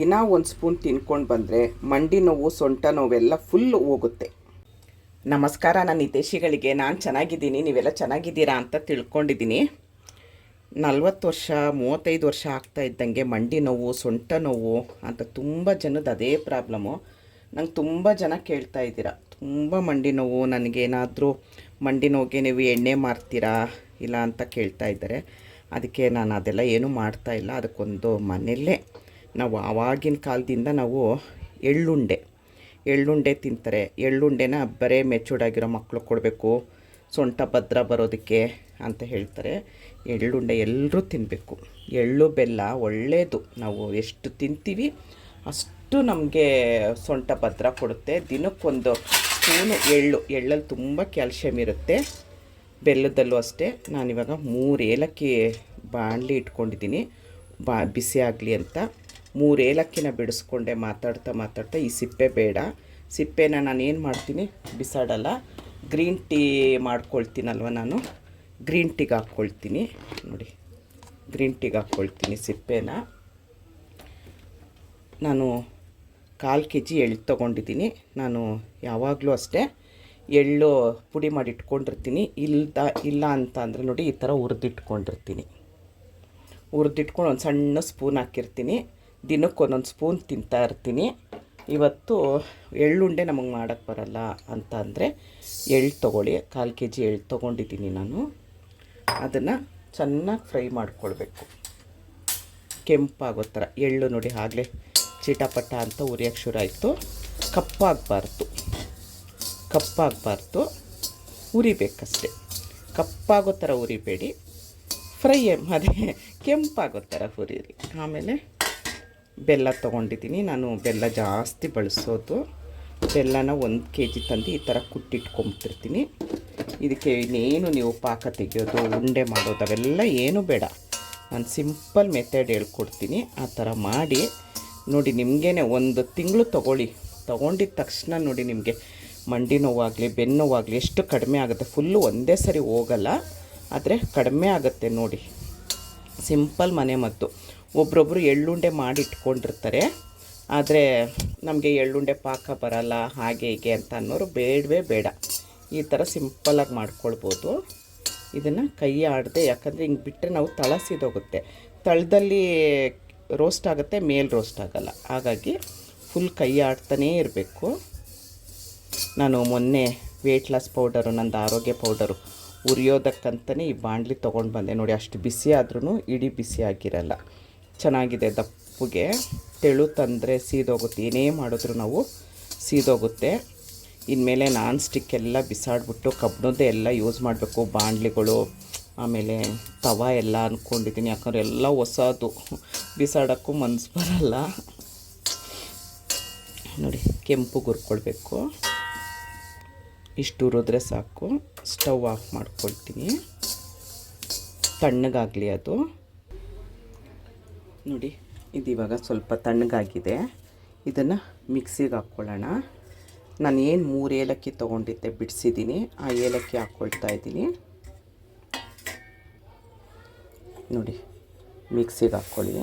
ದಿನ ಒಂದು ಸ್ಪೂನ್ ತಿನ್ಕೊಂಡು ಬಂದರೆ ಮಂಡಿ ನೋವು, ಸೊಂಟ ನೋವೆಲ್ಲ ಫುಲ್ ಹೋಗುತ್ತೆ. ನಮಸ್ಕಾರ, ನನ್ನ ಹಿತೇಶಿಗಳಿಗೆ ನಾನು ಚೆನ್ನಾಗಿದ್ದೀನಿ. ನೀವೆಲ್ಲ ಚೆನ್ನಾಗಿದ್ದೀರಾ ಅಂತ ತಿಳ್ಕೊಂಡಿದ್ದೀನಿ. ನಲ್ವತ್ತು ವರ್ಷ, ಮೂವತ್ತೈದು ವರ್ಷ ಆಗ್ತಾ ಇದ್ದಂಗೆ ಮಂಡಿ ನೋವು, ಸೊಂಟ ನೋವು ಅಂತ ತುಂಬ ಜನದ ಅದೇ ಪ್ರಾಬ್ಲಮ್ಮು ನಂಗೆ ತುಂಬ ಜನ ಕೇಳ್ತಾ ಇದ್ದೀರಾ. ತುಂಬ ಮಂಡಿ ನೋವು ನನಗೇನಾದರೂ ಮಂಡಿ ನೋವಿಗೆ ನೀವು ಎಣ್ಣೆ ಮಾರ್ತೀರಾ ಇಲ್ಲ ಅಂತ ಕೇಳ್ತಾ ಇದ್ದಾರೆ. ಅದಕ್ಕೆ ನಾನು ಅದೆಲ್ಲ ಏನೂ ಮಾಡ್ತಾ ಇಲ್ಲ. ಅದಕ್ಕೊಂದು ಮನೆಯಲ್ಲೇ ನಾವು ಆವಾಗಿನ ಕಾಲದಿಂದ ನಾವು ಎಳ್ಳುಂಡೆ ಎಳ್ಳುಂಡೆ ತಿಂತಾರೆ. ಎಳ್ಳುಂಡೆನ ಬರೇ ಮೆಚೂರ್ಡಾಗಿರೋ ಮಕ್ಕಳು ಕೊಡಬೇಕು ಸೊಂಟ ಭದ್ರ ಬರೋದಕ್ಕೆ ಅಂತ ಹೇಳ್ತಾರೆ. ಎಳ್ಳುಂಡೆ ಎಲ್ಲರೂ ತಿನ್ನಬೇಕು ಎಳ್ಳು ಬೆಲ್ಲ ಒಳ್ಳೆಯದು ನಾವು ಎಷ್ಟು ತಿಂತೀವಿ ಅಷ್ಟು ನಮಗೆ ಸೊಂಟ ಭದ್ರ ಕೊಡುತ್ತೆ. ದಿನಕ್ಕೊಂದು ಸ್ಪೂನು ಎಳ್ಳು. ಎಳ್ಳಲ್ಲಿ ತುಂಬ ಕ್ಯಾಲ್ಶಿಯಂ ಇರುತ್ತೆ. ಬೆಲ್ಲದಲ್ಲೂ ಅಷ್ಟೇ. ನಾನಿವಾಗ ಮೂರು ಏಲಕ್ಕಿ ಬಾಣಲಿ ಇಟ್ಕೊಂಡಿದ್ದೀನಿ. ಬಾ, ಬಿಸಿ ಆಗಲಿ ಅಂತ. ಮೂರು ಏಲಕ್ಕಿನ ಬಿಡಿಸ್ಕೊಂಡೆ ಮಾತಾಡ್ತಾ ಮಾತಾಡ್ತಾ ಈ ಸಿಪ್ಪೆ ಬೇಡ. ಸಿಪ್ಪೆನ ನಾನು ಏನು ಮಾಡ್ತೀನಿ? ಬಿಸಾಡಲ್ಲ. ಗ್ರೀನ್ ಟೀ ಮಾಡ್ಕೊಳ್ತೀನಲ್ವ ನಾನು? ಗ್ರೀನ್ ಟೀಗೆ ಹಾಕ್ಕೊಳ್ತೀನಿ. ನೋಡಿ. ಗ್ರೀನ್ ಟೀಗೆ ಹಾಕ್ಕೊಳ್ತೀನಿ ಸಿಪ್ಪೆನ. ನಾನು ಕಾಲು ಕೆ ಜಿ ಎಳ್ಳು ತೊಗೊಂಡಿದ್ದೀನಿ. ನಾನು ಯಾವಾಗಲೂ ಅಷ್ಟೇ ಎಳ್ಳು ಪುಡಿ ಮಾಡಿ ಇಟ್ಕೊಂಡಿರ್ತೀನಿ ಇಲ್ದ, ಇಲ್ಲ ಅಂತ ಅಂದರೆ ನೋಡಿ ಈ ಥರ ಹುರಿದಿಟ್ಕೊಂಡಿರ್ತೀನಿ. ಹುರಿದಿಟ್ಕೊಂಡು ಒಂದು ಸಣ್ಣ ಸ್ಪೂನ್ ಹಾಕಿರ್ತೀನಿ. ದಿನಕ್ಕೆ ಒಂದೊಂದು ಸ್ಪೂನ್ ತಿಂತಾ ಇರ್ತೀನಿ. ಇವತ್ತು ಎಳ್ಳುಂಡೆ ನಮಗೆ ಮಾಡೋಕ್ಕೆ ಬರಲ್ಲ ಅಂತ ಅಂದರೆ ಎಳ್ಳು ತೊಗೊಳ್ಳಿ. ಕಾಲು ಕೆ ಜಿ ಎಳ್ಳು ತೊಗೊಂಡಿದ್ದೀನಿ ನಾನು. ಅದನ್ನು ಚೆನ್ನಾಗಿ ಫ್ರೈ ಮಾಡ್ಕೊಳ್ಬೇಕು. ಕೆಂಪಾಗೋ ಥರ. ಎಳ್ಳು ನೋಡಿ ಆಗಲೇ ಚಿಟಪಟ ಅಂತ ಉರಿಯೋಕ್ಕೆ ಶುರು ಆಯಿತು. ಕಪ್ಪಾಗಬಾರ್ದು. ಕಪ್ಪಾಗಬಾರ್ದು. ಉರಿಬೇಕಷ್ಟೇ. ಕಪ್ಪಾಗೋ ಥರ ಉರಿಬೇಡಿ. ಫ್ರೈ ಅದೇ ಕೆಂಪಾಗೋ ಥರ ಹುರಿರಿ ಆಮೇಲೆ ಬೆಲ್ಲ ತೊಗೊಂಡಿದ್ದೀನಿ. ನಾನು ಬೆಲ್ಲ ಜಾಸ್ತಿ ಬಳಸೋದು. ಬೆಲ್ಲನ ಒಂದು ಕೆ ಜಿ ತಂದು ಈ ಥರ ಕುಟ್ಟಿಟ್ಕೊಂಬಿಟ್ಟಿರ್ತೀನಿ. ಇದಕ್ಕೆ ಇನ್ನೇನು ನೀವು ಪಾಕ ತೆಗೆಯೋದು, ಉಂಡೆ ಮಾಡೋದು, ಅವೆಲ್ಲ ಏನೂ ಬೇಡ. ನಾನು ಸಿಂಪಲ್ ಮೆಥಡ್ ಹೇಳ್ಕೊಡ್ತೀನಿ. ಆ ಥರ ಮಾಡಿ ನೋಡಿ ನಿಮಗೇನೆ ಒಂದು ತಿಂಗಳು ತೊಗೊಳ್ಳಿ. ತೊಗೊಂಡಿದ್ದ ತಕ್ಷಣ ನೋಡಿ ನಿಮಗೆ ಮಂಡಿ ನೋವಾಗಲಿ, ಬೆನ್ನು ನೋವಾಗಲಿ ಎಷ್ಟು ಕಡಿಮೆ ಆಗುತ್ತೆ. ಫುಲ್ಲು ಒಂದೇ ಸರಿ ಹೋಗಲ್ಲ. ಆದರೆ ಕಡಿಮೆ ಆಗುತ್ತೆ ನೋಡಿ. ಸಿಂಪಲ್ ಮನೆ ಮದ್ದು. ಒಬ್ರೊಬ್ಬರು ಎಳ್ಳುಂಡೆ ಮಾಡಿ ಇಟ್ಕೊಂಡಿರ್ತಾರೆ. ಆದರೆ ನಮಗೆ ಎಳ್ಳುಂಡೆ ಪಾಕ ಬರಲ್ಲ, ಹಾಗೆ ಹೀಗೆ ಅಂತ ಅನ್ನೋರು ಬೇಡವೇ ಬೇಡ. ಈ ಥರ ಸಿಂಪಲಾಗಿ ಮಾಡ್ಕೊಳ್ಬೋದು. ಇದನ್ನು ಕೈ ಆಡದೆ, ಯಾಕಂದರೆ ಹಿಂಗೆ ಬಿಟ್ಟರೆ ನಾವು ತಳಸಿದೋಗುತ್ತೆ ತಳದಲ್ಲಿ ರೋಸ್ಟ್ ಆಗುತ್ತೆ, ಮೇಲೆ ರೋಸ್ಟ್ ಆಗಲ್ಲ. ಹಾಗಾಗಿ ಫುಲ್ ಕೈ ಆಡ್ತಾನೇ ಇರಬೇಕು. ನಾನು ಮೊನ್ನೆ ವೆಯ್ಟ್ ಲಾಸ್ ಪೌಡರು ನಂದು ಆರೋಗ್ಯ ಪೌಡರು ಉರಿಯೋದಕ್ಕಂತಲೇ ಈ ಬಾಣಲಿ ತೊಗೊಂಡು ಬಂದೆ. ನೋಡಿ, ಅಷ್ಟು ಬಿಸಿ ಆದ್ರೂ ಇಡೀ ಬಿಸಿ ಆಗಿರಲ್ಲ. ಚೆನ್ನಾಗಿದೆ ದಪ್ಪಗೆ. ತೆಳು ತಂದರೆ ಸೀದೋಗುತ್ತೆ. ಏನೇ ಮಾಡಿದ್ರು ನಾವು ಸೀದೋಗುತ್ತೆ. ಇನ್ಮೇಲೆ ನಾನ್ ಸ್ಟಿಕ್ ಎಲ್ಲ ಬಿಸಾಡ್ಬಿಟ್ಟು ಕಬ್ಬಿಣದ್ದೇ ಎಲ್ಲ ಯೂಸ್ ಮಾಡಬೇಕು. ಬಾಣಲಿಗಳು, ಆಮೇಲೆ ತವ ಎಲ್ಲ ಅಂದ್ಕೊಂಡಿದ್ದೀನಿ ಯಾಕಂದ್ರೆ ಎಲ್ಲ ಹೊಸದು. ಬಿಸಾಡೋಕ್ಕೂ ಮನ್ಸು ಬರಲ್ಲ. ನೋಡಿ, ಕೆಂಪು ಗುರ್ಕೊಳ್ಬೇಕು ಇಷ್ಟು ಹುರಿದ್ರೆ ಸಾಕು. ಸ್ಟವ್ ಆಫ್ ಮಾಡ್ಕೊಳ್ತೀನಿ. ತಣ್ಣಗಾಗಲಿ ಅದು. ನೋಡಿ, ಇದು ಇವಾಗ ಸ್ವಲ್ಪ ತಣ್ಣಗಾಗಿದೆ. ಇದನ್ನು ಮಿಕ್ಸಿಗೆ ಹಾಕ್ಕೊಳ್ಳೋಣ. ನಾನು ಏನು ಮೂರು ಏಲಕ್ಕಿ ತೊಗೊಂಡಿದ್ದೆ ಬಿಡಿಸಿದ್ದೀನಿ ಆ ಏಲಕ್ಕಿ ಹಾಕ್ಕೊಳ್ತಾ ಇದ್ದೀನಿ. ನೋಡಿ, ಮಿಕ್ಸಿಗೆ ಹಾಕ್ಕೊಳ್ಳಿ.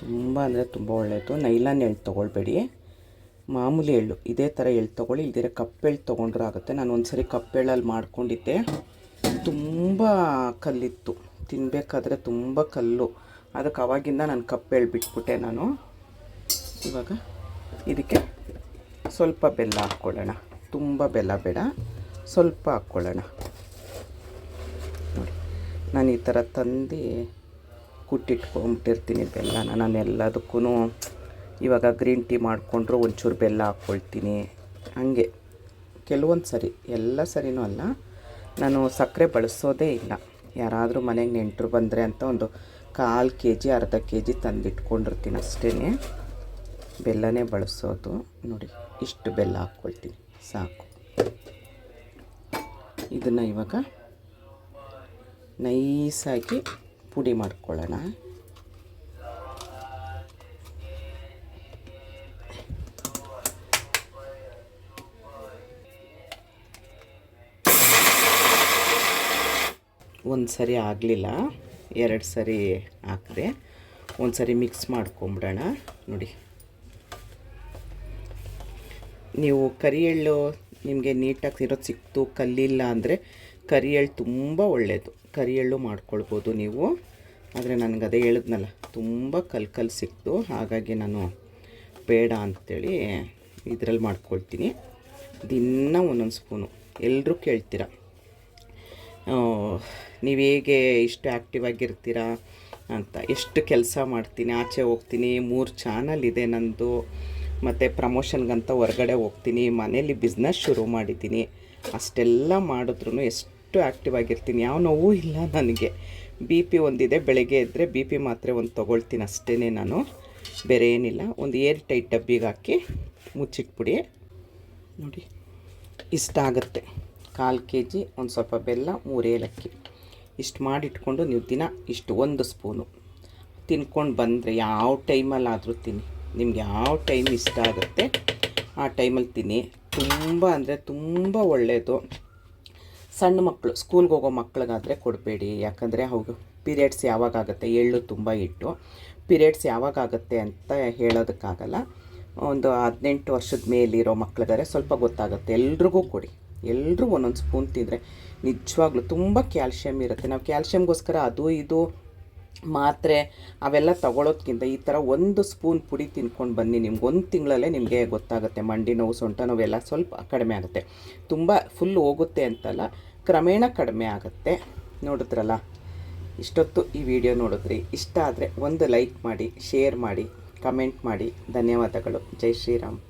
ತುಂಬ ಅಂದರೆ ತುಂಬ ಒಳ್ಳೆಯದು ನೈಲಾನ್ ಎಳ್ಳು ತೊಗೊಳ್ಬೇಡಿ. ಮಾಮೂಲಿ ಎಳ್ಳು. ಇದೇ ಥರ ಎಳ್ಳು ತೊಗೊಳ್ಳಿ ಇಲ್ದಿರ ಕಪ್ಪೆಳ್ಳು ತೊಗೊಂಡ್ರೂ ಆಗುತ್ತೆ. ನಾನು ಒಂದು ಸರಿ ಕಪ್ಪೆಳ್ಳಲ್ಲಿ ಮಾಡ್ಕೊಂಡಿದ್ದೆ. ತುಂಬ ಕಲ್ಲಿತ್ತು. ತಿನ್ನಬೇಕಾದ್ರೆ ತುಂಬ ಕಲ್ಲು. ಅದಕ್ಕೆ ಅವಾಗಿಂದ ನಾನು ಕಪ್ಪೆಳ್ಳು ಬಿಟ್ಬಿಟ್ಟೆ ನಾನು. ಇವಾಗ ಇದಕ್ಕೆ ಸ್ವಲ್ಪ ಬೆಲ್ಲ ಹಾಕ್ಕೊಳ್ಳೋಣ. ತುಂಬ ಬೆಲ್ಲ ಬೇಡ. ಸ್ವಲ್ಪ ಹಾಕ್ಕೊಳ್ಳೋಣ. ನೋಡಿ, ನಾನು ಈ ಥರ ತಂದು ಕುಟ್ಟಿಟ್ಕೊಂಬಿಟ್ಟಿರ್ತೀನಿ ಬೆಲ್ಲನ. ನಾನು ಎಲ್ಲದಕ್ಕೂ ಇವಾಗ ಗ್ರೀನ್ ಟೀ ಮಾಡಿಕೊಂಡ್ರು ಒಂಚೂರು ಬೆಲ್ಲ ಹಾಕ್ಕೊಳ್ತೀನಿ. ಹಾಗೆ. ಕೆಲವೊಂದು ಸರಿ, ಎಲ್ಲ ಸರಿನೂ ಅಲ್ಲ. ನಾನು ಸಕ್ಕರೆ ಬಳಸೋದೇ ಇಲ್ಲ. ಯಾರಾದರೂ ಮನೆಗೆ ನೆಂಟರು ಬಂದರೆ ಅಂತ ಒಂದು ಕಾಲು ಕೆ ಜಿ ಅರ್ಧ ಕೆ ಜಿ ತಂದಿಟ್ಕೊಂಡಿರ್ತೀನಿ ಅಷ್ಟೇ ಬೆಲ್ಲನೇ ಬಳಸೋದು. ನೋಡಿ, ಇಷ್ಟು ಬೆಲ್ಲ ಹಾಕ್ಕೊಳ್ತೀನಿ. ಸಾಕು. ಇದನ್ನು ಇವಾಗ ನೈಸಾಗಿ ಪುಡಿ ಮಾಡ್ಕೊಳ್ಳೋಣ. ಒಂದು ಸರಿ ಆಗಲಿಲ್ಲ, ಎರಡು ಸರಿ ಹಾಕಿದೆ ಒಂದು ಸರಿ ಮಿಕ್ಸ್ ಮಾಡ್ಕೊಂಬಿಡೋಣ, ನೋಡಿ. ನೀವು ಕರಿ ಎಳ್ಳು ನಿಮಗೆ ನೀಟಾಗಿ ಇರೋದು ಸಿಕ್ತು, ಕಲ್ಲಿಲ್ಲ ಅಂದರೆ ಕರಿ ಎಳ್ಳು ತುಂಬ ಒಳ್ಳೆಯದು ಕರಿ ಎಳ್ಳು ಮಾಡ್ಕೊಳ್ಬೋದು ನೀವು. ಆದರೆ ನನಗೆ ಅದೇ ಹೇಳಿದ್ನಲ್ಲ, ತುಂಬ ಕಲ್ ಕಲ್ಲು ಸಿಕ್ತು. ಹಾಗಾಗಿ ನಾನು ಬೇಡ ಅಂಥೇಳಿ ಇದರಲ್ಲಿ ಮಾಡ್ಕೊಳ್ತೀನಿ. ದಿನ ಒಂದೊಂದು ಸ್ಪೂನು ಎಲ್ಲರೂ ಕೇಳ್ತೀರ? ನೀವು ಹೇಗೆ ಇಷ್ಟು ಆ್ಯಕ್ಟಿವ್ ಆಗಿರ್ತೀರಾ ಅಂತ. ಎಷ್ಟು ಕೆಲಸ ಮಾಡ್ತೀನಿ, ಆಚೆ ಹೋಗ್ತೀನಿ, ಮೂರು ಚಾನಲ್ ಇದೆ ನಂದು. ಮತ್ತು ಪ್ರಮೋಷನ್ಗಂತ ಹೊರಗಡೆ ಹೋಗ್ತೀನಿ, ಮನೇಲಿ ಬಿಸ್ನೆಸ್ ಶುರು ಮಾಡಿದ್ದೀನಿ. ಅಷ್ಟೆಲ್ಲ ಮಾಡಿದ್ರೂ ಎಷ್ಟು ಆ್ಯಕ್ಟಿವ್ ಆಗಿರ್ತೀನಿ, ಯಾವ ನೋವು ಇಲ್ಲ ನನಗೆ. ಬಿ ಪಿ ಒಂದಿದೆ, ಬೆಳಗ್ಗೆ ಇದ್ದರೆ ಬಿ ಪಿ ಮಾತ್ರೆ ಒಂದು ತೊಗೊಳ್ತೀನಿ ಅಷ್ಟೇ ನಾನು. ಬೇರೆ ಏನಿಲ್ಲ, ಒಂದು ಏರ್ ಟೈಟ್ ಡಬ್ಬಿಗೆ ಹಾಕಿ ಮುಚ್ಚಿಟ್ಬಿಡಿ. ನೋಡಿ, ಇಷ್ಟ ಆಗುತ್ತೆ. ಕಾಲು ಕೆ ಜಿ ಒಂದು ಸ್ವಲ್ಪ ಬೆಲ್ಲ, ಮೂರು ಏಲಕ್ಕಿ. ಇಷ್ಟು ಮಾಡಿಟ್ಕೊಂಡು ನೀವು ದಿನ ಇಷ್ಟು ಒಂದು ಸ್ಪೂನು. ತಿನ್ಕೊಂಡು ಬಂದರೆ ಯಾವ ಟೈಮಲ್ಲಾದರೂ ತಿನ್ನಿ. ನಿಮ್ಗೆ ಯಾವ ಟೈಮ್ ಇಷ್ಟ ಆಗುತ್ತೆ, ಆ ಟೈಮಲ್ಲಿ ತಿನ್ನಿ. ತುಂಬ ಅಂದರೆ ತುಂಬ ಒಳ್ಳೆಯದು ಸಣ್ಣ ಮಕ್ಕಳು ಸ್ಕೂಲ್ಗೆ ಹೋಗೋ ಮಕ್ಳಿಗಾದರೆ ಕೊಡಬೇಡಿ. ಯಾಕಂದರೆ ಅವು ಪೀರಿಯಡ್ಸ್ ಯಾವಾಗ ಆಗುತ್ತೆ? ಎಳ್ಳು ತುಂಬ ಇಟ್ಟು. ಪೀರಿಯಡ್ಸ್ ಯಾವಾಗ ಆಗುತ್ತೆ ಅಂತ ಹೇಳೋದಕ್ಕಾಗಲ್ಲ. ಒಂದು ಹದಿನೆಂಟು ವರ್ಷದ ಮೇಲಿರೋ ಮಕ್ಳಿಗಾರೆ ಸ್ವಲ್ಪ ಗೊತ್ತಾಗುತ್ತೆ. ಎಲ್ರಿಗೂ ಕೊಡಿ. ಎಲ್ಲರೂ ಒಂದೊಂದು ಸ್ಪೂನ್ ತಿಂದರೆ ನಿಜವಾಗ್ಲೂ ತುಂಬ ಕ್ಯಾಲ್ಶಿಯಮ್ ಇರುತ್ತೆ. ನಾವು ಕ್ಯಾಲ್ಶಿಯಮ್ಗೋಸ್ಕರ ಅದು, ಇದು, ಮಾತ್ರೆ ಅವೆಲ್ಲ ತಗೊಳ್ಳೋದ್ಕಿಂತ ಈ ಥರ ಒಂದು ಸ್ಪೂನ್ ಪುಡಿ ತಿನ್ಕೊಂಡು ಬನ್ನಿ. ನಿಮ್ಗೆ ಒಂದು ತಿಂಗಳಲ್ಲೇ ನಿಮಗೆ ಗೊತ್ತಾಗುತ್ತೆ. ಮಂಡಿ ನೋವು, ಸೊಂಟ ನೋವೆಲ್ಲ ಸ್ವಲ್ಪ ಕಡಿಮೆ ಆಗುತ್ತೆ. ತುಂಬ ಫುಲ್ ಹೋಗುತ್ತೆ ಅಂತಲ್ಲ, ಕ್ರಮೇಣ ಕಡಿಮೆ ಆಗುತ್ತೆ. ನೋಡಿದ್ರಲ್ಲ? ಇಷ್ಟೊತ್ತು ಈ ವಿಡಿಯೋ ನೋಡಿದ್ರಿ. ಇಷ್ಟ ಆದರೆ ಒಂದು ಲೈಕ್ ಮಾಡಿ, ಶೇರ್ ಮಾಡಿ, ಕಮೆಂಟ್ ಮಾಡಿ. ಧನ್ಯವಾದಗಳು. ಜೈ ಶ್ರೀರಾಮ್.